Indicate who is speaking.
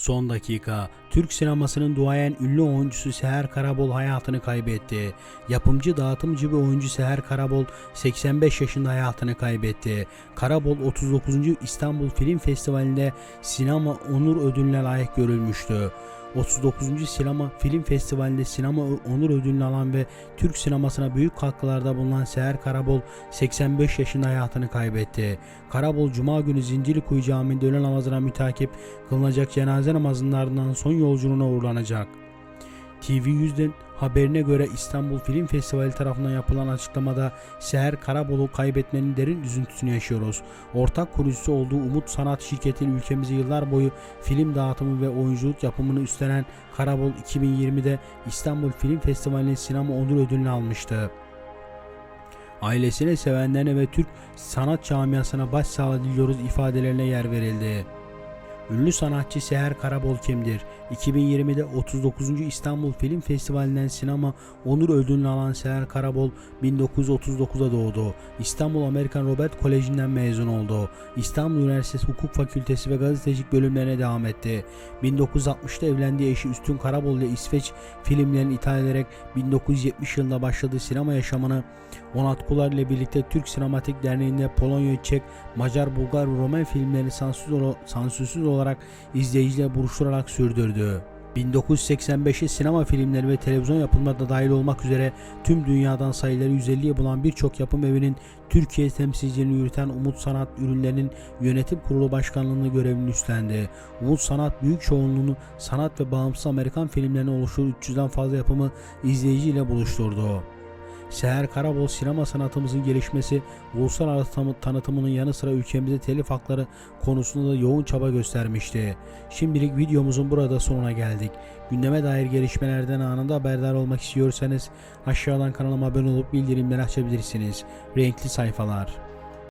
Speaker 1: Son dakika, Türk sinemasının duayen ünlü oyuncusu Seher Karabol hayatını kaybetti. Yapımcı, dağıtımcı ve oyuncu Seher Karabol 85 yaşında hayatını kaybetti. Karabol 39. İstanbul Film Festivali'nde sinema onur ödülüne layık görülmüştü. 39. Sinema Film Festivali'nde sinema onur ödülünü alan ve Türk sinemasına büyük katkılarda bulunan Seher Karabol 85 yaşında hayatını kaybetti. Karabol Cuma günü Zincirlikuyu Camii'nde öğle namazına mütakip kılınacak cenaze namazının ardından son yolculuğuna uğurlanacak. TV100'den haberine göre İstanbul Film Festivali tarafından yapılan açıklamada Seher Karabol'u kaybetmenin derin üzüntüsünü yaşıyoruz. Ortak kurucusu olduğu Umut Sanat şirketinin ülkemizi yıllar boyu film dağıtımı ve oyunculuk yapımını üstlenen Karabol 2020'de İstanbul Film Festivali'nin sinema onur ödülünü almıştı. Ailesine, sevenlerine ve Türk sanat camiasına başsağlığı diliyoruz ifadelerine yer verildi. Ünlü sanatçı Seher Karabol kimdir? 2020'de 39. İstanbul Film Festivali'nden sinema onur ödülünü alan Seher Karabol 1939'da doğdu. İstanbul Amerikan Robert Koleji'nden mezun oldu. İstanbul Üniversitesi Hukuk Fakültesi ve gazetecilik bölümlerine devam etti. 1960'ta evlendiği eşi Üstün Karabol ile İsveç filmlerini ithal ederek 1970 yılında başladığı sinema yaşamını Onat Kular ile birlikte Türk Sinematik Derneği'nde Polonya, Çek, Macar, Bulgar ve Romen filmlerini sansürsüz, ol- sansürsüz olarak izleyiciyle buluşturarak sürdürdü. 1985'i sinema filmleri ve televizyon yapımlarına dahil olmak üzere tüm dünyadan sayıları 150'ye bulan birçok yapım evinin Türkiye temsilciliğini yürüten Umut Sanat Ürünlerinin Yönetim Kurulu Başkanlığı'nı görevini üstlendi. Umut Sanat büyük çoğunluğunu sanat ve bağımsız Amerikan filmlerine oluştuğu 300'den fazla yapımı izleyiciyle buluşturdu. Seher Karabol sinema sanatımızın gelişmesi, uluslararası tanı- tanıtımının yanı sıra ülkemizde telif hakları konusunda da yoğun çaba göstermişti. Şimdilik videomuzun burada sonuna geldik. Gündeme dair gelişmelerden anında haberdar olmak istiyorsanız aşağıdan kanalıma abone olup bildirimleri açabilirsiniz. Renkli sayfalar.